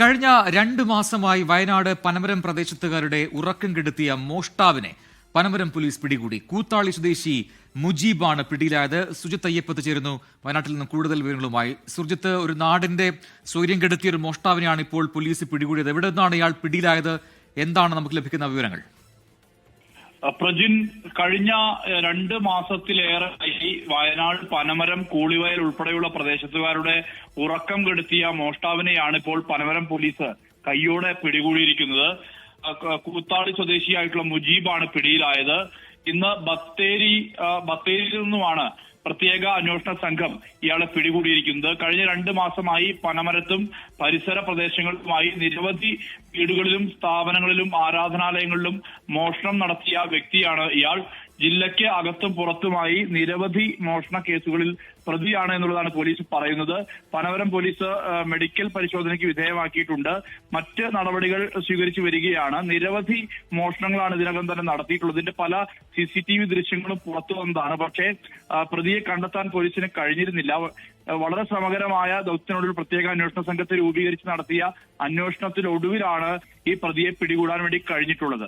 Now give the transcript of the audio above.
കഴിഞ്ഞ രണ്ട് മാസമായി വയനാട് പനമരം പ്രദേശത്തുകാരുടെ ഉറക്കം കെടുത്തിയ മോഷ്ടാവിനെ പനമരം പോലീസ് പിടികൂടി. കൂത്താളി സ്വദേശി മുജീബാണ് പിടിയിലായത്. സുജിത്ത് അയ്യപ്പത്ത് ചേരുന്നു. വയനാട്ടിൽ നിന്ന് കൂടുതൽ വിവരങ്ങളുമായി സുജിത്ത് ഒരു നാടിന്റെ സ്വൈര്യം കെടുത്തിയ ഒരു മോഷ്ടാവിനെയാണ് ഇപ്പോൾ പോലീസ് പിടികൂടിയത്. എവിടെ നിന്നാണ് ഇയാൾ പിടിയിലായത്? എന്താണ് നമുക്ക് ലഭിക്കുന്ന വിവരങ്ങൾ? പ്രജിൻ കഴിഞ്ഞ രണ്ട് മാസത്തിലേറെ മാസത്തിലേറെയായി വയനാട് പനമരം കൂളിവയൽ ഉൾപ്പെടെയുള്ള പ്രദേശത്തുകാരുടെ ഉറക്കം കെടുത്തിയ മോഷ്ടാവിനെയാണ് ഇപ്പോൾ പനമരം പോലീസ് കയ്യോടെ പിടികൂടിയിരിക്കുന്നത്. കൂത്താളി സ്വദേശിയായിട്ടുള്ള മുജീബാണ് പിടിയിലായത്. ഇന്ന് ബത്തേരി ബത്തേരിയിൽ നിന്നുമാണ് പ്രത്യേക അന്വേഷണ സംഘം ഇയാളെ പിടികൂടിയിരിക്കുന്നത്. കഴിഞ്ഞ രണ്ട് മാസമായി പനമരത്തും പരിസര പ്രദേശങ്ങളിലുമായി നിരവധി വീടുകളിലും സ്ഥാപനങ്ങളിലും ആരാധനാലയങ്ങളിലും മോഷണം നടത്തിയ വ്യക്തിയാണ് ഇയാൾ. ജില്ലയ്ക്ക് അകത്തും പുറത്തുമായി നിരവധി മോഷണ കേസുകളിൽ പ്രതിയാണ് എന്നുള്ളതാണ് പോലീസ് പറയുന്നത്. പനവരം പോലീസ് മെഡിക്കൽ പരിശോധനയ്ക്ക് വിധേയമാക്കിയിട്ടുണ്ട്. മറ്റ് നടപടികൾ സ്വീകരിച്ചു വരികയാണ്. നിരവധി മോഷണങ്ങളാണ് ഇതിനകം തന്നെ നടത്തിയിട്ടുള്ളത്. ഇതിന്റെ പല സി സി ടി വി ദൃശ്യങ്ങളും പുറത്തു വന്നതാണ്. പക്ഷേ പ്രതിയെ കണ്ടെത്താൻ പോലീസിന് കഴിഞ്ഞിരുന്നില്ല. വളരെ ശ്രമകരമായ ദൗത്യത്തിനൊടുവിൽ പ്രത്യേക അന്വേഷണ സംഘത്തെ രൂപീകരിച്ച് നടത്തിയ അന്വേഷണത്തിനൊടുവിലാണ് ഈ പ്രതിയെ പിടികൂടാൻ വേണ്ടി കഴിഞ്ഞിട്ടുള്ളത്.